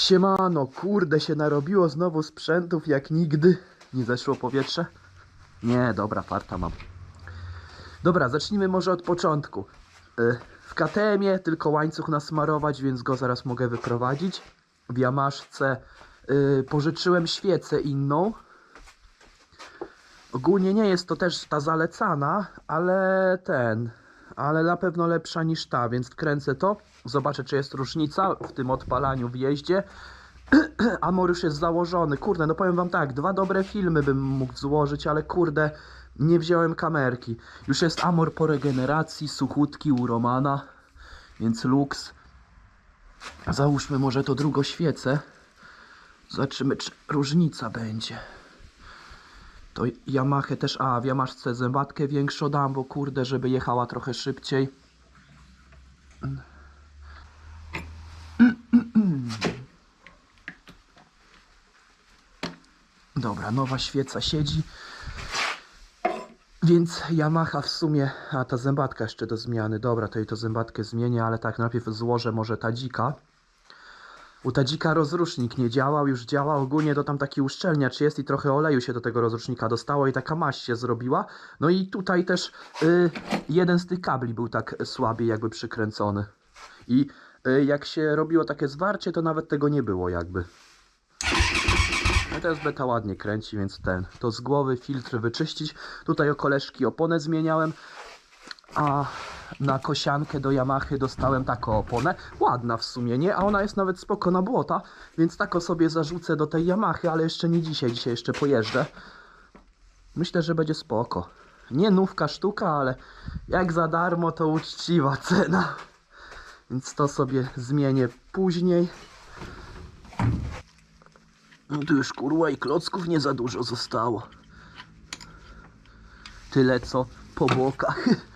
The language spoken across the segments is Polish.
Siemano, kurde się narobiło znowu sprzętów jak nigdy. Nie zeszło powietrze? Nie, dobra, farta mam. Dobra, zacznijmy może od początku. Y, W KTM-ie tylko łańcuch nasmarować, więc go zaraz mogę wyprowadzić. W Jamaszce y, pożyczyłem świecę inną. Ogólnie nie jest to też ta zalecana, ale ten, ale na pewno lepsza niż ta, więc wkręcę to. Zobaczę, czy jest różnica w tym odpalaniu w jeździe. Amor już jest założony. Kurde, no powiem wam tak, dwa dobre filmy bym mógł złożyć, ale kurde, nie wziąłem kamerki. Już jest Amor po regeneracji, suchutki u Romana, więc luks. Załóżmy może to drugą świecę. Zobaczymy, czy różnica będzie. To Yamaha też, a w Yamaszce zębatkę większą dam, bo kurde, żeby jechała trochę szybciej. Dobra, nowa świeca siedzi. Więc Yamaha w sumie, a ta zębatka jeszcze do zmiany. Dobra, to jej to zębatkę zmienię, ale tak, najpierw złożę może tadzika. U tadzika rozrusznik nie działał, już działa. Ogólnie to tam taki uszczelniacz jest i trochę oleju się do tego rozrusznika dostało i taka maść się zrobiła. No i tutaj też y, jeden z tych kabli był tak słabiej jakby przykręcony. I y, jak się robiło takie zwarcie, to nawet tego nie było jakby. No teraz beta ładnie kręci, więc ten, to z głowy filtr wyczyścić. Tutaj o koleżki oponę zmieniałem. A na kosiankę do Yamahy dostałem taką oponę. Ładna w sumie, nie? A ona jest nawet spoko na błota, więc tako sobie zarzucę do tej Yamahy, ale jeszcze nie dzisiaj, dzisiaj jeszcze pojeżdżę. Myślę, że będzie spoko. Nie nówka sztuka, ale jak za darmo to uczciwa cena. Więc to sobie zmienię później. No tu już kurwa i klocków nie za dużo zostało. Tyle co po bokach.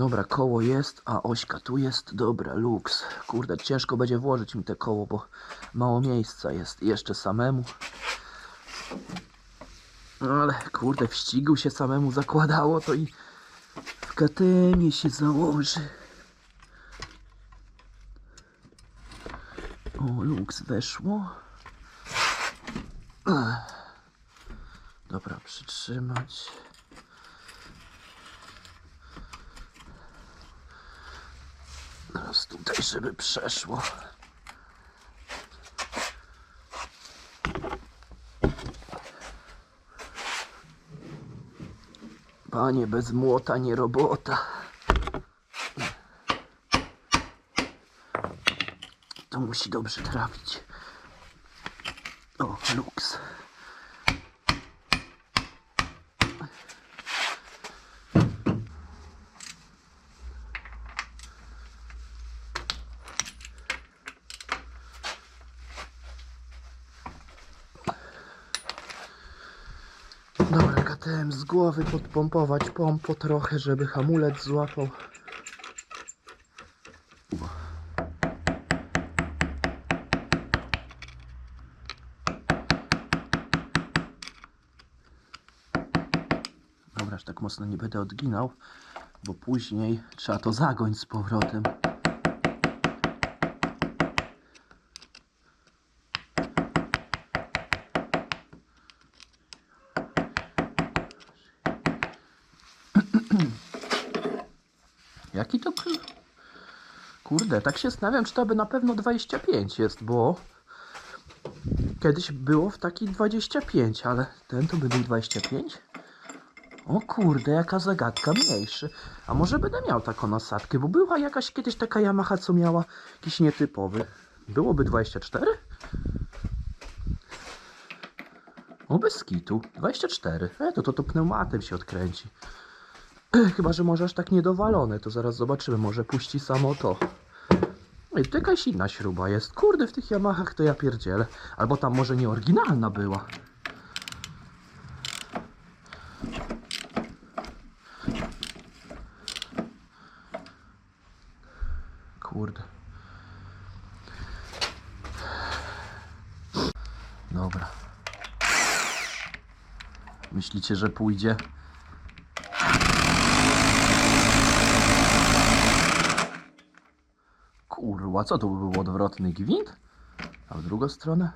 Dobra, koło jest, a ośka tu jest. Dobra, luks. Kurde, ciężko będzie włożyć mi te koło, bo mało miejsca jest. Jeszcze samemu. Ale kurde, w ścigu się samemu zakładało, to i w katenie się założy. O, luks weszło. Dobra, przytrzymać. Teraz tutaj, żeby przeszło. Panie, bez młota nie robota. To musi dobrze trafić. O, luks. Dobra, KTM z głowy podpompować pompo trochę, żeby hamulec złapał. Dobra, aż tak mocno nie będę odginał, bo później trzeba to zagoń z powrotem. Jaki to... Kurde, tak się zastanawiam, czy to by na pewno 25 jest, bo... Kiedyś było w taki 25, ale ten to by był 25? O kurde, jaka zagadka mniejszy. A może będę miał taką nasadkę, bo była jakaś kiedyś taka Yamaha, co miała jakiś nietypowy. Byłoby 24? O, bez kitu. 24. E, to, to, to pneumatem się odkręci. Chyba, że może aż tak niedowalone, to zaraz zobaczymy. Może puści samo to. Ej, to jakaś inna śruba jest. Kurde, w tych Yamahach to ja pierdzielę. Albo tam może nie oryginalna była. Kurde. Dobra. Myślicie, że pójdzie? Kurwa, co to by był odwrotny gwint? A w drugą stronę?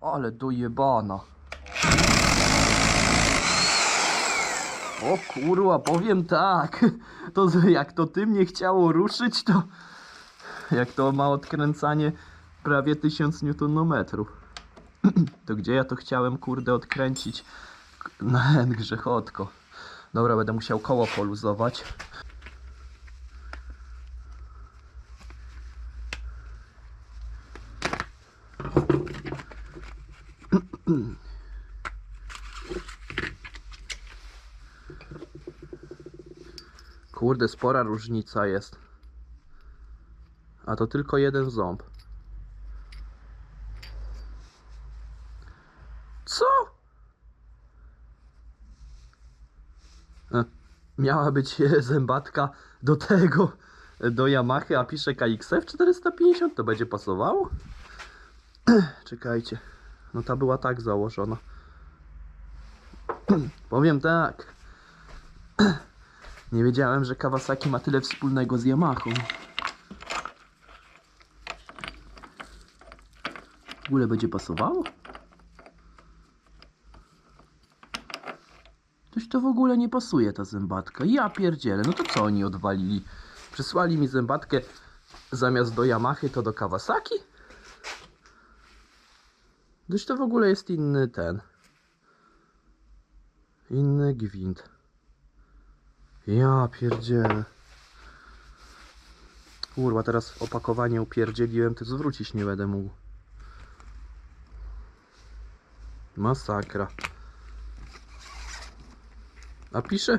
Ale dojebana. O kurwa, powiem tak. To jak to tym nie chciało ruszyć, to jak to ma odkręcanie prawie 1000 newtonometrów. To gdzie ja to chciałem kurde odkręcić? Na N grzechotko. Dobra, będę musiał koło poluzować. Kurde, spora różnica jest. A to tylko jeden ząb. Co? E, Miała być zębatka do tego, do Yamaha, a pisze KXF 450, to będzie pasowało? Czekajcie, no ta była tak założona. Powiem tak. Nie wiedziałem, że Kawasaki ma tyle wspólnego z Yamaha. W ogóle będzie pasowało? Coś to w ogóle nie pasuje ta zębatka. Ja pierdzielę, no to co oni odwalili? Przysłali mi zębatkę zamiast do Yamahy to do Kawasaki? Coś to w ogóle jest inny ten. Inny gwint. Ja pierdzielę. Kurwa, teraz opakowanie upierdzieliłem, to zwrócić nie będę mógł. Masakra. A pisze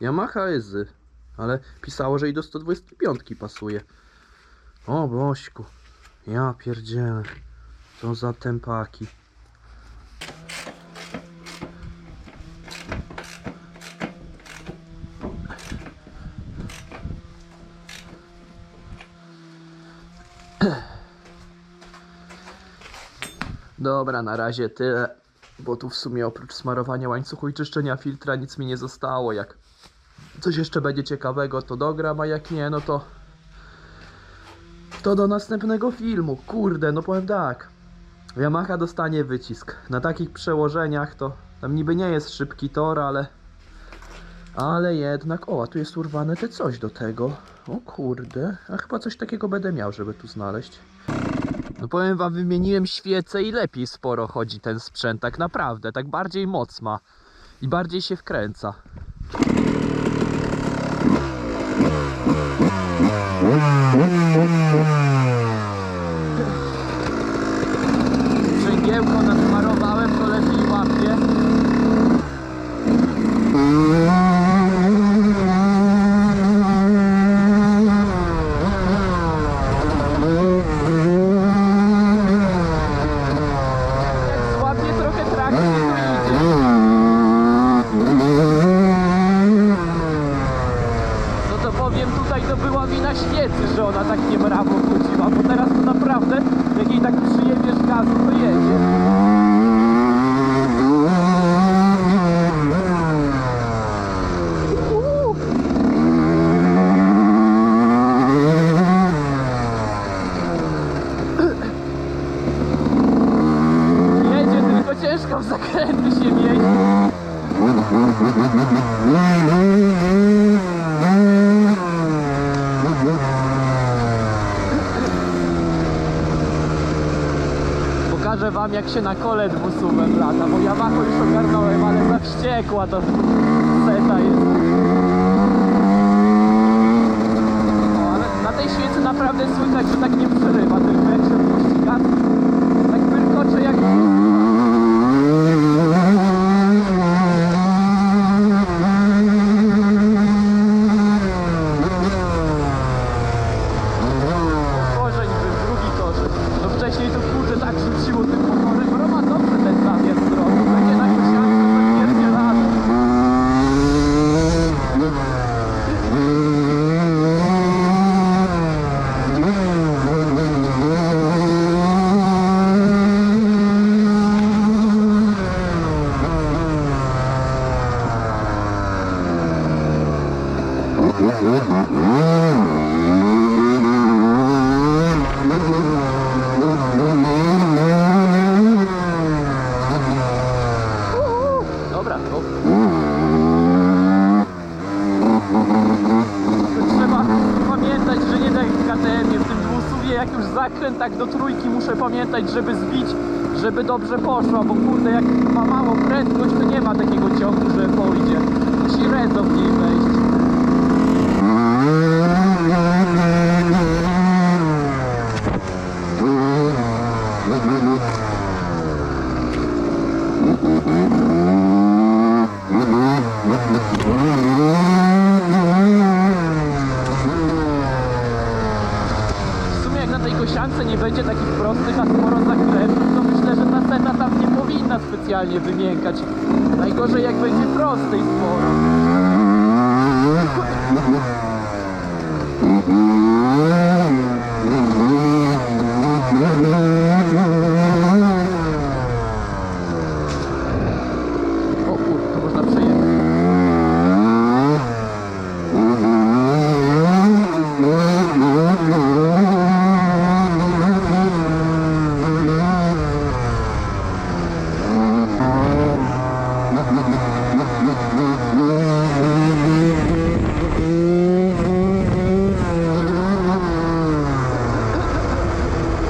Yamaha Ezy, ale pisało, że i do 125 pasuje. O Bośku, ja pierdzielę. Co za tempaki. Dobra, na razie tyle. Bo tu w sumie oprócz smarowania łańcuchu i czyszczenia filtra nic mi nie zostało. Jak coś jeszcze będzie ciekawego, to dogram, a jak nie, no to. To do następnego filmu. Kurde, no powiem tak. Yamaha dostanie wycisk. Na takich przełożeniach to tam niby nie jest szybki tor, ale. Ale jednak. O, a tu jest urwane te coś do tego. O kurde. A chyba coś takiego będę miał, żeby tu znaleźć. No powiem wam, wymieniłem świecę i lepiej sporo chodzi ten sprzęt, tak naprawdę, tak bardziej moc ma i bardziej się wkręca. Sprzęgiełko nasmarowałem, to lepiej łapie. Łapie trochę trakcji, to idzie. No to powiem tutaj to była wina świecy, że ona tak nie brawo chodziła, bo teraz to naprawdę jak jej tak przyjebiesz gazu, to jedzie. Uuu. Jedzie, tylko ciężko w zakręty się mieści. Wam jak się na kole dwusuwem lata, bo Yamaha już ogarnąłem, ale za wściekła to seta jest. O, ale na tej świecy naprawdę słychać, że tak nie przerywa, tylko jak się puści gaz, tak wyrkocze jak... Korzeń był, drugi korzeń. No wcześniej to kurczę tak rzuciło tym motorem. Roma dobrze ten zamiast zrobił. Będzie na kosiarce zapierdzielane. Dobra, to... Trzeba pamiętać, że nie tak jak w KTM-ie, w tym dwusuwie, jak już zakręt tak do trójki muszę pamiętać, żeby zbić, żeby dobrze poszła, bo kurde, jak ma małą prędkość, to nie ma takiego ciągu, że pójdzie. Musi rezo w niej wejść. W kosiance nie będzie takich prostych, a sporo zakrętów, to myślę, że ta seta tam nie powinna specjalnie wymiękać. Najgorzej jak będzie prostej sporo. O kurde, to można przejechać.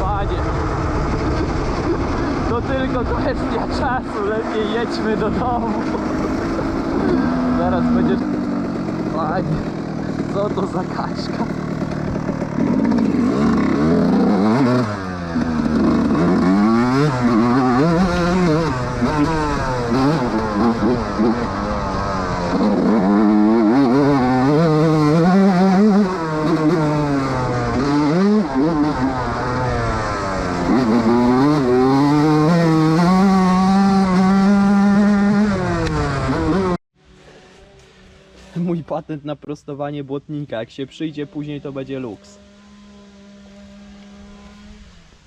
Panie. To kwestia czasu. Lepiej jedźmy do domu. Zaraz będzie... Panie. Co to za kaczka? Patent na prostowanie błotnika. Jak się przyjdzie później, to będzie luks.